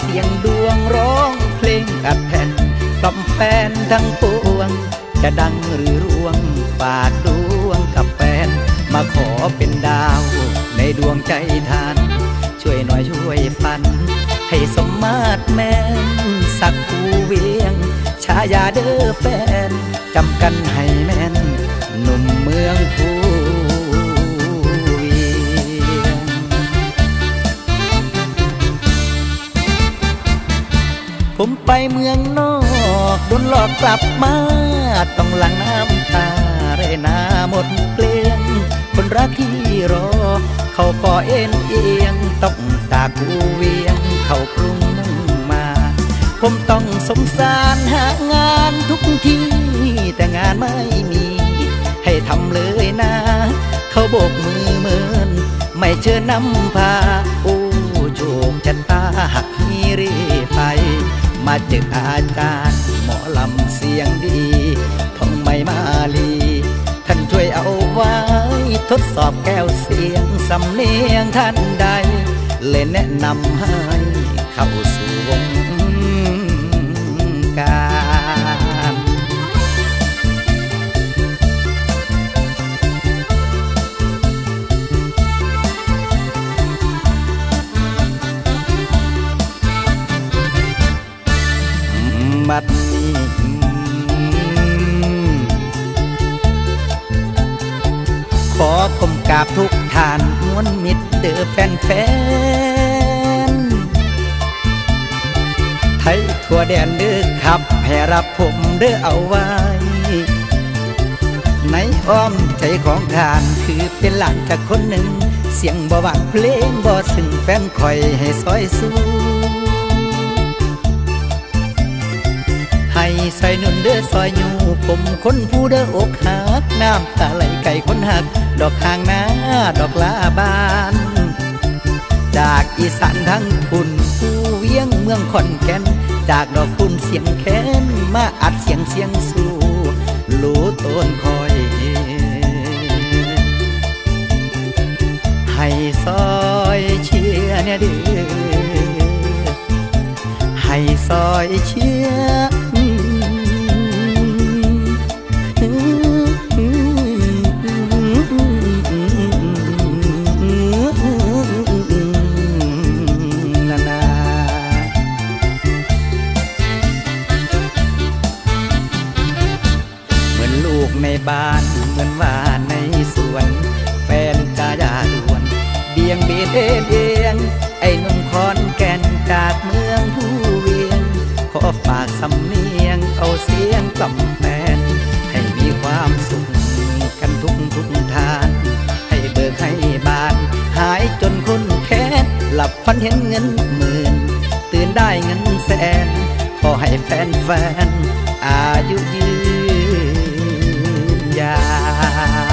เสียงดวงร้องเพลงอัดแผ่นกล่อมแฟนทั้งปวง จะดังหรือร่วงฝากดวงกับแฟน มาขอเป็นดาว ในดวงใจท่าน ช่วยหน่อยช่วยฟัน ให้สมมาตรแม่นสักผู้เวียง ชายาเด้อแฟน จำกันให้แม่น หนุ่มเมืองผู้ ผมไปเมืองนอกโดนหลอกกลับมา ต้องหลังน้ำตาเรนาหมดเกลี้ยงคนรักที่รอ เขาก็เอ็นเอียงต้องจากูเวียง เขากรุงมุ่งมา ผมต้องสงสารหางานทุกที่แต่งานไม่มี ให้ทำเลยนะ เขาโบกมือเมิน ไม่เชิญนำพา โอ้โชคชะตาหักฮีรีไป มาเจออาจารย์ หมอลำเสียงดีท่องไม่มาลี ท่านช่วยเอาไว้ ทดสอบแก้วเสียง สำเนียงท่านใด เลยแนะนำให้เข้าสู่วง บัดนี้ขอผมกราบทุกท่านมวลมิตรเด้อแฟนแฟน ไทยทั่วแดนเด้อครับ ให้รับผมเด้อเอาไว้ ในอ้อมใจของทานคือเป็นหลานจากคนหนึ่ง เสียงบ่หวานเพลงบ่ซึ่งแฟนคอยให้ซอยสู้ ให้ใส่นุ่นเด้อซอยอยู่ผมคนผู้เด้ออกหักน้ำตาไหลไก่คนหัก ดอกข้างนาดอกลาบาน จากอีสานทั้งคุณผู้เวียงเมืองขอนแก่น จากดอกคุณเสียงแค้นมาอัดเสียงเสียงสู่รู้ต้นคอยให้ซอยเชียเนี่ยเด้อให้ซอยเชียานเหมือนว่าในสวน แฟนกายาดวน เบียงเบียดเอเดียง ไอ้นุ่มคอนแก่นจากเมืองผู้เวียง ขอฝากสำเนียงเอาเสียงกล่อมแฟน ให้มีความสุขกันทุกทุกทาน ให้เบิกให้บาน หายจนคนแค้นหลับฝันเห็นเงินหมื่น ตื่นได้เงินแสน ขอให้แฟนแฟนอายุยืนา